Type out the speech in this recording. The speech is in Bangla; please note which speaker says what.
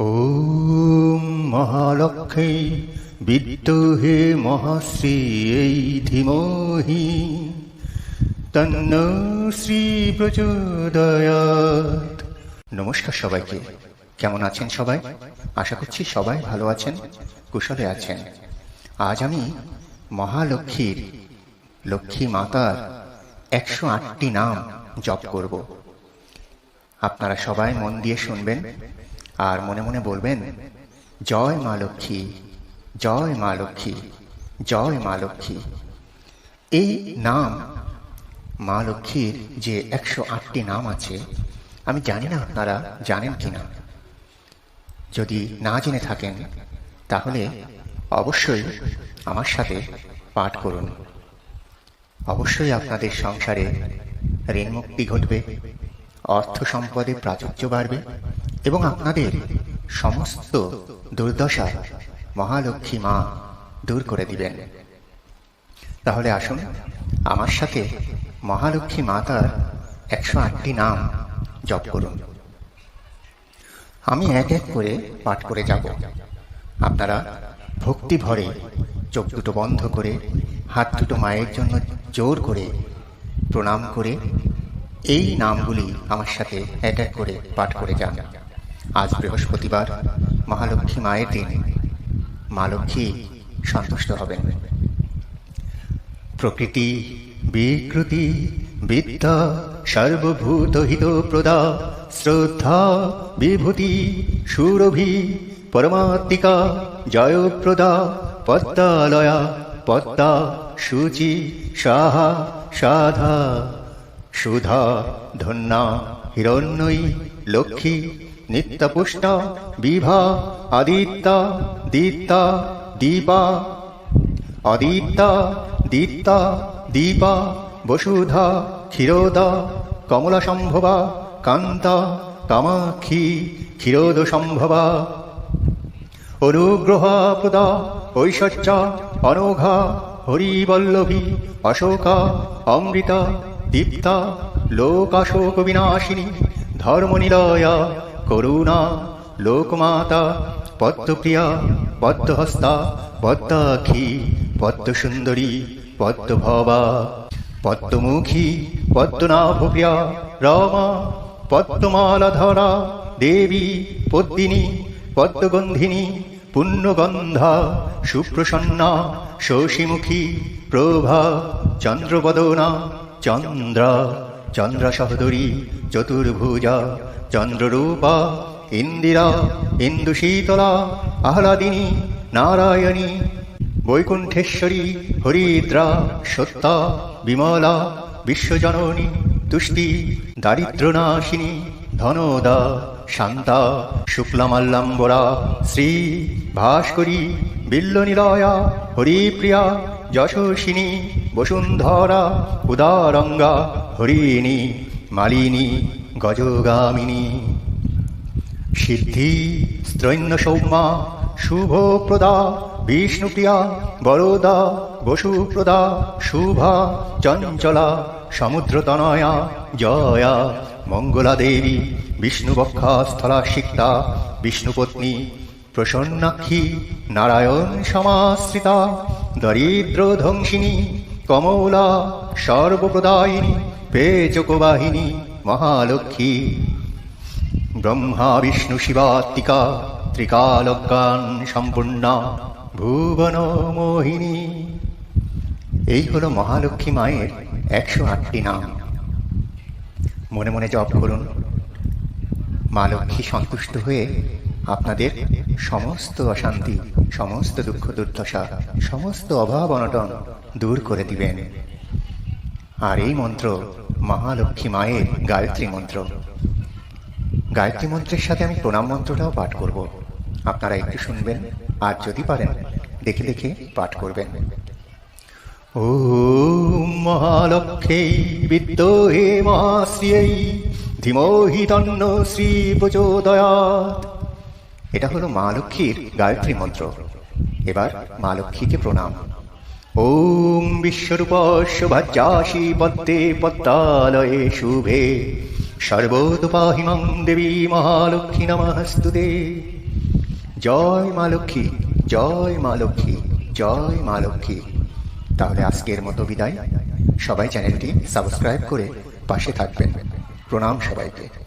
Speaker 1: ওম মহালক্ষ্মী বিদ্যুহে মহাশ্রী, এই ধীমহি। তন্ন শ্রী প্রচোদয়াত নমস্কার সবাইকে। কেমন আছেন সবাই? আশা করছি সবাই ভালো আছেন, কুশলে আছেন। আজ আমি মহালক্ষ্মীর লক্ষ্মী মাতার একশো আটটি নাম জপ করব। আপনারা সবাই মন দিয়ে শুনবেন। আর মনে মনে বলবেন, জয় মা লক্ষ্মী, জয় মা লক্ষ্মী, জয় মা লক্ষ্মী। এই নাম, মা লক্ষ্মীর যে একশো আটটি নাম আছে, আমি জানি না আপনারা জানেন কি না। যদি না জেনে থাকেন, তাহলে অবশ্যই আমার সাথে পাঠ করুন। অবশ্যই আপনাদের সংসারে ঋণমুক্তি ঘটবে, অর্থ সম্পদে প্রাচুর্য বাড়বে এবং আপনাদের সমস্ত দুর্দশা মহালক্ষ্মী মা দূর করে দিবেন। তাহলে আসুন, আমার সাথে মহালক্ষ্মী মাতার একশো আটটি নাম জপ করুন। আমি এক এক করে পাঠ করে যাব। আপনারা ভক্তি ভরে চোখ দুটো বন্ধ করে, হাত দুটো মায়ের জন্য জোর করে প্রণাম করে, এই নামগুলি আমার সাথে এক এক করে পাঠ করে যান। আজ বৃহস্পতিবার, মহালক্ষ্মী মায়ের দিন। মা লক্ষ্মী সন্তুষ্ট হবেন। প্রকৃতি, বিকৃতি বিদ্যা সর্বভূত হিত প্রদা, শ্রদ্ধা, বিভূতি, সুরভি, পরমাত্মিকা, জয়প্রদা পদ্মালয়া পদ্মা সুচি, সাহা, সাধা, সুধা, ধন্যা হিরণ্যয়ী লক্ষ্মী। নিত্যপুষ্টা, বিভা, আদিত্যা দিত্তা দীপা অদিত্যা দিত্তা দীপা, বসুধা, ক্ষীরোদা কমলা সম্ভবা কান্তা, কামাক্ষী ক্ষীরোদ সম্ভবা অনুগ্রহা প্রদা, ঐশ্বর্যা, অনঘা, হরিবল্লভী, অশোকা, অমৃতা, দীপ্তা লোকাশোক বিনাশিনী ধর্মনিলয়া করুণা, লোকমাতা, পদ্মপ্রিয়া, পদ্মহস্তা, পদ্মাক্ষী, পদ্মসুন্দরী, পদ্মভবা, পদ্মমুখী, পদ্মনাভপ্রিয়া, রমা, পদ্মমালাধরা, দেবী, পদ্মিনী, পদ্মগন্ধিনী, পুণ্যগন্ধা, সুপ্রসন্না, শশীমুখী, প্রভা, চন্দ্রবদনা, চন্দ্রা। চন্দ্রা সহদরী চতুর্ভুজা, চন্দ্ররূপা, ইন্দিরা, ইন্দুশীতলা, আহ্লাদিনী, নারায়ণী, বৈকুণ্ঠেশ্বরী, হরিদ্রা সত্তা বিমলা, বিশ্বজননী, তুষ্টি দারিদ্রনাশিনী ধনদা, শান্তা, শুক্লামাল্লাম্বরা, শ্রী ভাস্করী, বিল্লনিলয়া, হরিপ্রিয়া যশস্বিনী বসুন্ধরা, উদারঙ্গা হরিণী, মালিনী, গজগামিনী। সিদ্ধি স্ত্রৈন্য সৌম্যা, শুভপ্রদা, বিষ্ণুপ্রিয়া, বরদা, বসুপ্রদা, শুভা, চঞ্চলা, সমুদ্রতনয়া, জয়া মঙ্গলা দেবী বিষ্ণুবক্ষা স্থলা সিক্তা বিষ্ণুপত্নী, প্রসন্নাক্ষী, নারায়ণ সমাশ্রিতা দরিদ্র ধ্বংসিনী কমলা, সর্বপ্রদায়িনী। পেচকবাহিনী মহালক্ষ্মী। ব্রহ্মা, বিষ্ণু শিবাত্মিকা ত্রিকালজ্ঞান সম্পূর্ণা, ভুবন মোহিনী। এই হলো মহালক্ষ্মী মায়ের একশো আটটি নাম। মনে মনে জপ করুন। মা লক্ষ্মী সন্তুষ্ট হয়ে আপনাদের সমস্ত অশান্তি, সমস্ত দুঃখ, দুর্দশা, সমস্ত অভাব অনটন দূর করে দিবেন। আর এই মন্ত্র মহালক্ষ্মী মায়ের গায়ত্রী মন্ত্র। গায়ত্রী মন্ত্রের সাথে আমি প্রণাম মন্ত্রটাও পাঠ করব। আপনারা একটু শুনবেন, আর যদি পারেন, দেখে দেখে পাঠ করবেন। ও মহালক্ষ্মী বিদ্যে মহাশ্রিয়ৈ ধীমহি তন্ন শ্রী প্রচোদয়াৎ এটা হলো মা লক্ষ্মীর গায়ত্রী মন্ত্র। এবার মা লক্ষ্মীকে প্রণাম। ওম বিশ্বরূপস্য ভাজ্যাসি পদ্মে পদ্মালয়ে শুভে সর্বোদপাহিমং দেবী মহালক্ষ্মী নমস্তুতে জয় মা লক্ষ্মী জয় মা লক্ষ্মী জয় মা লক্ষ্মী তাহলে আজকের মতো বিদায়। সবাই চ্যানেলটি সাবস্ক্রাইব করে পাশে থাকবেন। প্রণাম সবাইকে।